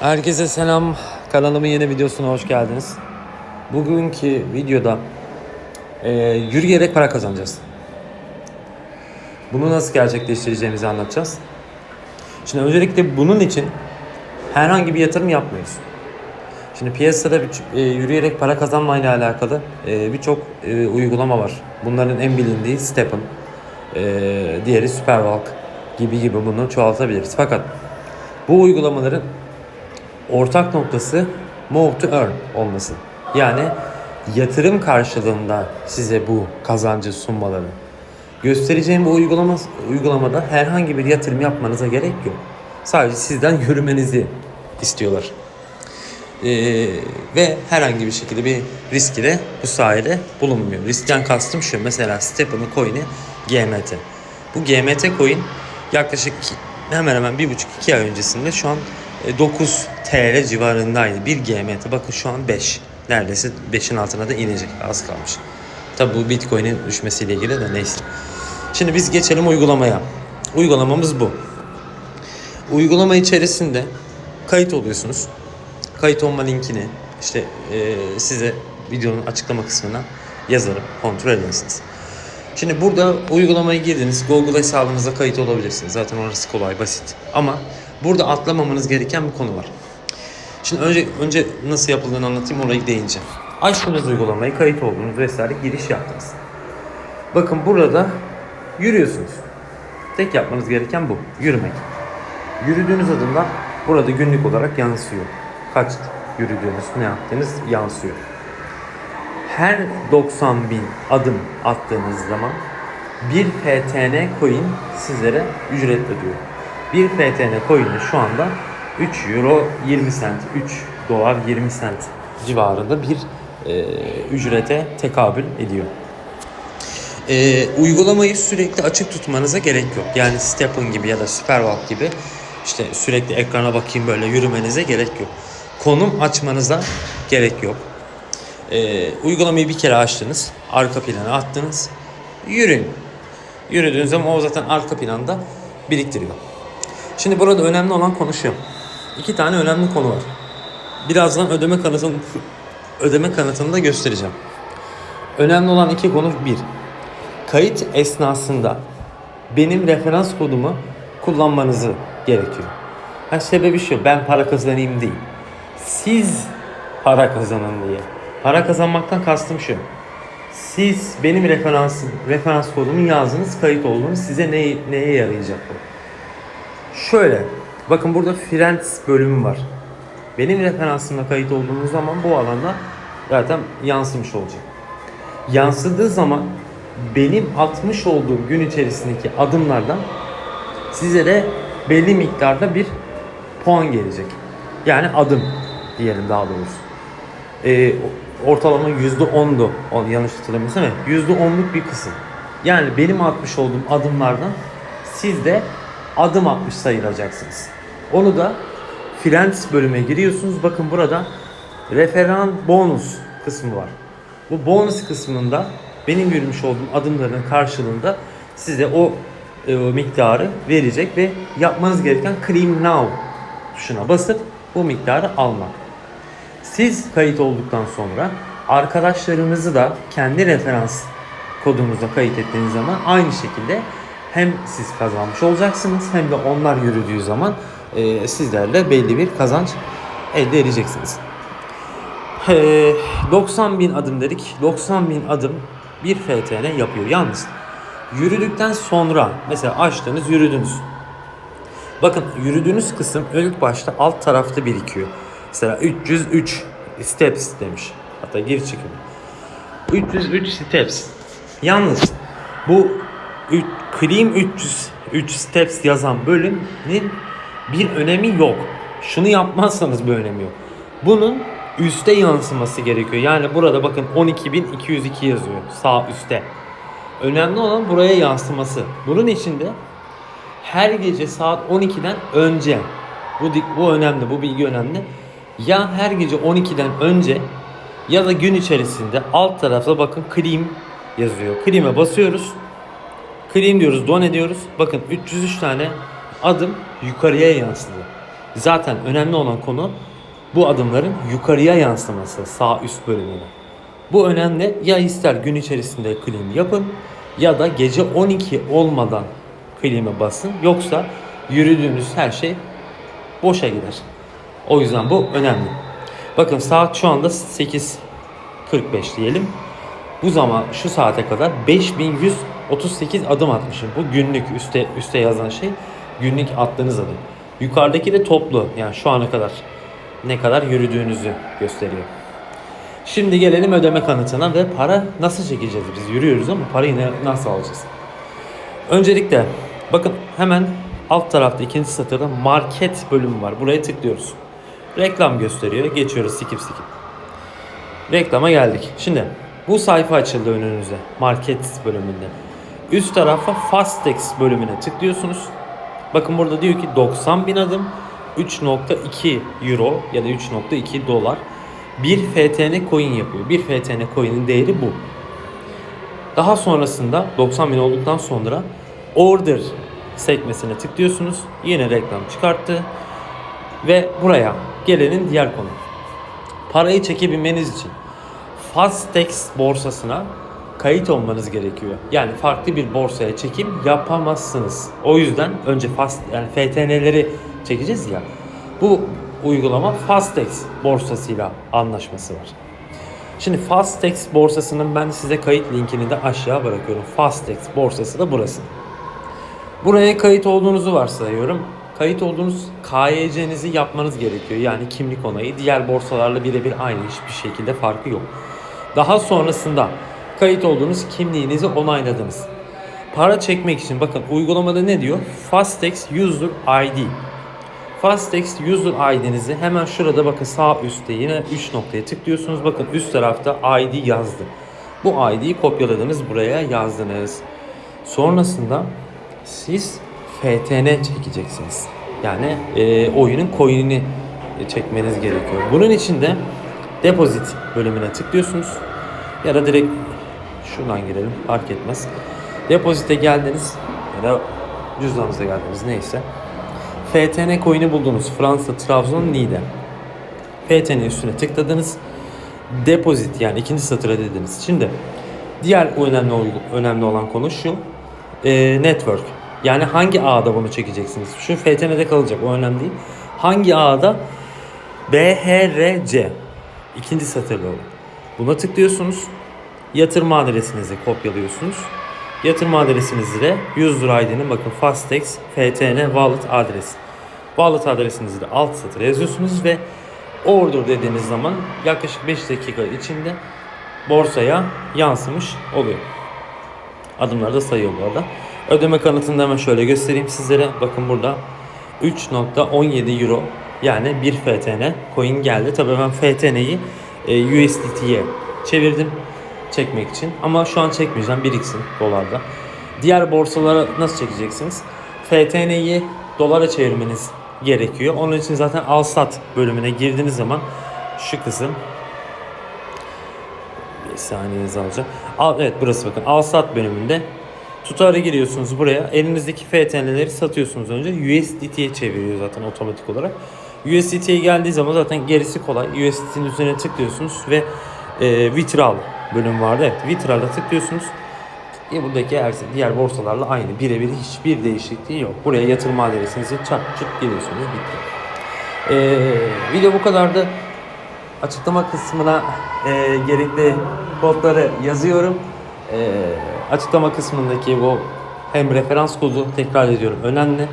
Herkese selam. Kanalımın yeni videosuna hoş geldiniz. Bugünkü videoda e, yürüyerek para kazanacağız. Bunu nasıl gerçekleştireceğimizi anlatacağız. Şimdi öncelikle bunun için herhangi bir yatırım yapmıyoruz. Şimdi piyasada bir, e, yürüyerek para kazanmayla alakalı e, birçok e, uygulama var. Bunların en bilindiği Step'n, e, diğeri Superwalk gibi gibi bunu çoğaltabiliriz. Fakat bu uygulamaların ortak noktası move to earn olması. Yani yatırım karşılığında size bu kazancı sunmaları. Göstereceğim bu uygulama, uygulamada herhangi bir yatırım yapmanıza gerek yok. Sadece sizden yürümenizi istiyorlar. Ee, ve herhangi bir şekilde bir riski de bu sayede bulunmuyor. Riskten kastım şu mesela Step'ın coin'i GMT. Bu GMT coin yaklaşık hemen hemen 1,5-2 ay öncesinde şu an 9 TL civarındaydı. Bir GMT bakın şu an 5. Neredeyse 5'in altına da inecek az kalmış. Tabi bu Bitcoin'in düşmesiyle ilgili de neyse. Şimdi biz geçelim uygulamaya. Uygulamamız bu. Uygulama içerisinde kayıt oluyorsunuz. Kayıt olma linkini işte e, size videonun açıklama kısmına yazarım. Kontrol edersiniz. Şimdi burada uygulamaya girdiniz. Google hesabınıza kayıt olabilirsiniz. Zaten orası kolay, basit. Ama burada atlamamanız gereken bir konu var. Şimdi önce önce nasıl yapıldığını anlatayım orayı değineceğim. Açtınız uygulamayı, kayıt oldunuz vesaire giriş yaptınız. Bakın burada yürüyorsunuz. Tek yapmanız gereken bu. Yürümek. Yürüdüğünüz adımlar burada günlük olarak yansıyor. Kaç yürüdüğünüz, ne yaptığınız yansıyor. Her 90 bin adım attığınız zaman bir FTN coin sizlere ücret ödüyor. Bir FTN coin'i şu anda 3 euro 20 cent, 3 dolar 20 cent civarında bir e, ücrete tekabül ediyor. E, uygulamayı sürekli açık tutmanıza gerek yok. Yani Step'n gibi ya da Superwalk gibi işte sürekli ekrana bakayım böyle yürümenize gerek yok. Konum açmanıza gerek yok. E, uygulamayı bir kere açtınız, arka plana attınız, yürüyün. Yürüdüğünüz zaman o zaten arka planda biriktiriyor. Şimdi burada önemli olan konu şu. İki tane önemli konu var. Birazdan ödeme kanıtını ödeme kanıtını da göstereceğim. Önemli olan iki konu bir. Kayıt esnasında benim referans kodumu kullanmanızı gerekiyor. Ha, sebebi şu, ben para kazanayım değil. Siz para kazanın diye. Para kazanmaktan kastım şu. Siz benim referansım, referans kodumu yazdınız, kayıt oldunuz. Size ne, neye yarayacak bu? Şöyle, bakın burada Friends bölümü var. Benim referansımla kayıt olduğunuz zaman bu alanda zaten yansımış olacak. Yansıdığı zaman benim atmış olduğum gün içerisindeki adımlardan size de belli miktarda bir puan gelecek. Yani adım diyelim daha doğrusu. Ee, ortalama %10'du. On, yanlış hatırlamıyorsam evet. %10'luk bir kısım. Yani benim atmış olduğum adımlardan siz de adım atmış sayılacaksınız. Onu da Friends bölüme giriyorsunuz. Bakın burada referan bonus kısmı var. Bu bonus kısmında benim yürümüş olduğum adımların karşılığında size o, e, miktarı verecek ve yapmanız gereken claim now tuşuna basıp bu miktarı almak. Siz kayıt olduktan sonra arkadaşlarınızı da kendi referans kodunuzda kayıt ettiğiniz zaman aynı şekilde hem siz kazanmış olacaksınız hem de onlar yürüdüğü zaman e, sizlerle belli bir kazanç elde edeceksiniz. E, 90 bin adım dedik. 90 bin adım bir FTN yapıyor. Yalnız yürüdükten sonra mesela açtınız yürüdünüz. Bakın yürüdüğünüz kısım ilk başta alt tarafta birikiyor. Mesela 303 steps demiş. Hatta geri çıkın. 303 steps. Yalnız bu Cream 303 steps yazan bölümün bir önemi yok. Şunu yapmazsanız bir önemi yok. Bunun üste yansıması gerekiyor. Yani burada bakın 12202 yazıyor sağ üstte. Önemli olan buraya yansıması. Bunun için de her gece saat 12'den önce bu bu önemli, bu bilgi önemli. Ya her gece 12'den önce ya da gün içerisinde alt tarafta bakın clean yazıyor. Clean'e basıyoruz. Clean diyoruz, don ediyoruz. Bakın 303 tane adım yukarıya yansıdı. Zaten önemli olan konu bu adımların yukarıya yansıması sağ üst bölümüne. Bu önemli. Ya ister gün içerisinde clean yapın ya da gece 12 olmadan clean'e basın. Yoksa yürüdüğünüz her şey boşa gider. O yüzden bu önemli. Bakın saat şu anda 8.45 diyelim. Bu zaman şu saate kadar 5138 adım atmışım. Bu günlük üste üste yazan şey günlük attığınız adım. Yukarıdaki de toplu. Yani şu ana kadar ne kadar yürüdüğünüzü gösteriyor. Şimdi gelelim ödeme kanıtına ve para nasıl çekeceğiz biz yürüyoruz ama parayı ne, nasıl alacağız? Öncelikle bakın hemen alt tarafta ikinci satırda market bölümü var. Buraya tıklıyoruz. Reklam gösteriyor. Geçiyoruz sikip sikip. Reklama geldik. Şimdi bu sayfa açıldı önünüze. Market bölümünde. Üst tarafa Fastex bölümüne tıklıyorsunuz. Bakın burada diyor ki 90 bin adım 3.2 euro ya da 3.2 dolar. 1 FTN coin yapıyor. 1 FTN coin'in değeri bu. Daha sonrasında 90 bin olduktan sonra order sekmesine tıklıyorsunuz. Yine reklam çıkarttı. Ve buraya gelenin diğer konu. Parayı çekebilmeniz için Fastex borsasına kayıt olmanız gerekiyor. Yani farklı bir borsaya çekim yapamazsınız. O yüzden önce Fast yani FTN'leri çekeceğiz ya. Bu uygulama Fastex borsasıyla anlaşması var. Şimdi Fastex borsasının ben size kayıt linkini de aşağı bırakıyorum. Fastex borsası da burası. Buraya kayıt olduğunuzu varsayıyorum. Kayıt olduğunuz KYC'nizi yapmanız gerekiyor. Yani kimlik onayı. Diğer borsalarla birebir aynı. Hiçbir şekilde farkı yok. Daha sonrasında kayıt olduğunuz kimliğinizi onayladınız. Para çekmek için bakın uygulamada ne diyor? Fastex User ID. Fastex User ID'nizi hemen şurada bakın sağ üstte yine 3 noktaya tıklıyorsunuz. Bakın üst tarafta ID yazdı. Bu ID'yi kopyaladınız buraya yazdınız. Sonrasında siz FTN çekeceksiniz. Yani e, oyunun coin'ini çekmeniz gerekiyor. Bunun için de deposit bölümüne tıklıyorsunuz. Ya da direkt şuradan girelim fark etmez. Depozite geldiniz ya da cüzdanınıza geldiniz neyse. FTN coin'i buldunuz. Fransa, Trabzon, Niğde. FTN üstüne tıkladınız. Depozit yani ikinci satıra dediniz. Şimdi diğer önemli önemli olan konu şu. E, network. Yani hangi ağda bunu çekeceksiniz? Şu FTN'de kalacak o önemli değil. Hangi ağda? BHRC. İkinci satırda olan. Buna tıklıyorsunuz. Yatırma adresinizi kopyalıyorsunuz. Yatırma adresinizi de user ID'nin bakın Fastex FTN wallet adresi. Wallet adresinizi de alt satıra yazıyorsunuz ve order dediğiniz zaman yaklaşık 5 dakika içinde borsaya yansımış oluyor. Adımları da sayıyor bu arada. Ödeme kanıtını hemen şöyle göstereyim sizlere. Bakın burada 3.17 euro yani 1 FTN coin geldi. Tabii ben FTN'yi e, USDT'ye çevirdim çekmek için. Ama şu an çekmeyeceğim. Biriksin dolarda. Diğer borsalara nasıl çekeceksiniz? FTN'yi dolara çevirmeniz gerekiyor. Onun için zaten al sat bölümüne girdiğiniz zaman şu kısım bir saniyenizi alacağım. Al, evet burası bakın. Al sat bölümünde tutarı giriyorsunuz buraya. Elinizdeki FTN'leri satıyorsunuz önce. USDT'ye çeviriyor zaten otomatik olarak. USDT'ye geldiği zaman zaten gerisi kolay. USDT'nin üzerine tıklıyorsunuz ve e, vitral bölüm vardı. Evet vitral'a tıklıyorsunuz. E, buradaki her diğer borsalarla aynı. Birebir hiçbir değişikliği yok. Buraya yatırma adresinizi çat çıt giriyorsunuz. Bitti. E, video bu kadardı. Açıklama kısmına e, gerekli kodları yazıyorum. E, açıklama kısmındaki bu hem referans kodu tekrar ediyorum önemli.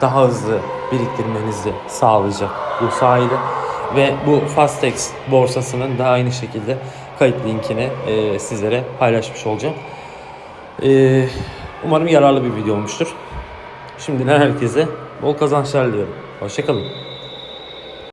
Daha hızlı biriktirmenizi sağlayacak bu sayede. Ve bu Fastex borsasının da aynı şekilde kayıt linkini e, sizlere paylaşmış olacağım. E, umarım yararlı bir video olmuştur. Şimdiden herkese bol kazançlar diliyorum. Hoşçakalın.